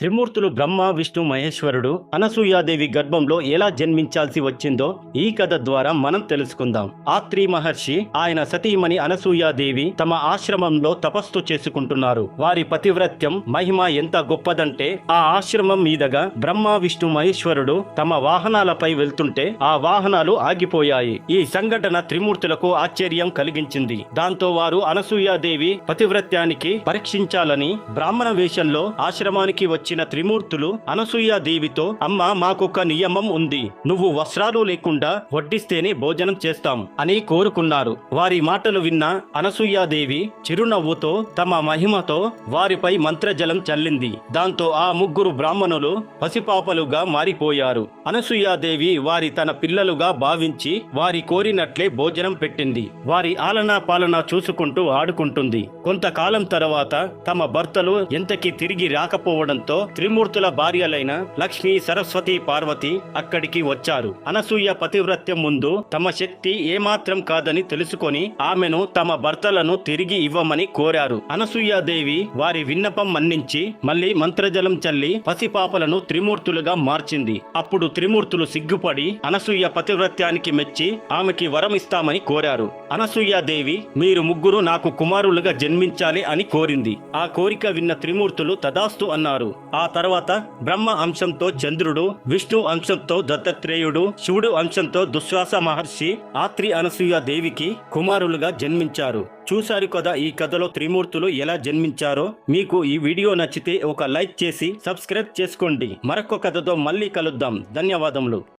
త్రిమూర్తులు బ్రహ్మ విష్ణు మహేశ్వరుడు అనసూయాదేవి గర్భంలో ఎలా జన్మించాల్సి వచ్చిందో ఈ కథ ద్వారా మనం తెలుసుకుందాం. ఆత్రి మహర్షి ఆయన సతీమణి అనసూయాదేవి తమ ఆశ్రమంలో తపస్సు చేసుకుంటున్నారు. వారి పతివ్రత్యం మహిమ ఎంత గొప్పదంటే ఆ ఆశ్రమం మీదగా బ్రహ్మ విష్ణు మహేశ్వరుడు తమ వాహనాలపై వెళ్తుంటే ఆ వాహనాలు ఆగిపోయాయి. ఈ సంఘటన త్రిమూర్తులకు ఆశ్చర్యం కలిగించింది. దాంతో వారు అనసూయాదేవి పతివ్రత్యానికి పరీక్షించాలని బ్రాహ్మణ వేషంలో ఆశ్రమానికి వచ్చిన త్రిమూర్తులు అనసూయాదేవితో అమ్మ మాకొక నియమం ఉంది. నువ్వు వస్త్రాలు లేకుండా వడ్డిస్తేనే భోజనం చేస్తాం అని కోరుకున్నారు. వారి మాటలు విన్న అనసూయాదేవి చిరునవ్వుతో తమ మహిమతో వారిపై మంత్రజలం చల్లింది. దాంతో ఆ ముగ్గురు బ్రాహ్మణులు పసిపాపలుగా మారిపోయారు. అనసూయాదేవి వారి తన పిల్లలుగా భావించి వారి కోరినట్లే భోజనం పెట్టింది. వారి ఆలనా పాలన చూసుకుంటూ ఆడుకుంటుంది. కొంతకాలం తర్వాత తమ భర్తలు ఎంతకి తిరిగి రాకపోవడంతో త్రిమూర్తుల భార్యలైన లక్ష్మి సరస్వతి పార్వతి అక్కడికి వచ్చారు. అనసూయ పతివ్రత్యం ముందు తమ శక్తి ఏమాత్రం కాదని తెలుసుకొని ఆమెను తమ భర్తలను తిరిగి ఇవ్వమని కోరారు. అనసూయాదేవి వారి విన్నపం మన్నించి మళ్ళీ మంత్రజలం చల్లి పసిపాపలను త్రిమూర్తులుగా మార్చింది. అప్పుడు త్రిమూర్తులు సిగ్గుపడి అనసూయ పతివ్రత్యానికి మెచ్చి ఆమెకి వరం ఇస్తామని కోరారు. అనసూయాదేవి మీరు ముగ్గురు నాకు కుమారులుగా జన్మించాలి అని కోరింది. ఆ కోరిక విన్న త్రిమూర్తులు తదాస్తు అన్నారు. ఆ తర్వాత బ్రహ్మ అంశంతో చంద్రుడు విష్ణు అంశంతో దత్తాత్రేయుడు శివుడు అంశంతో దుశ్వాస మహర్షి ఆత్రి అనసూయ దేవికి కుమారులుగా జన్మించారు. చూశారు కదా ఈ కథలో త్రిమూర్తులు ఎలా జన్మించారో? మీకు ఈ వీడియో నచ్చితే ఒక లైక్ చేసి సబ్స్క్రైబ్ చేసుకోండి. మరొక కథతో మళ్ళీ కలుద్దాం. ధన్యవాదములు.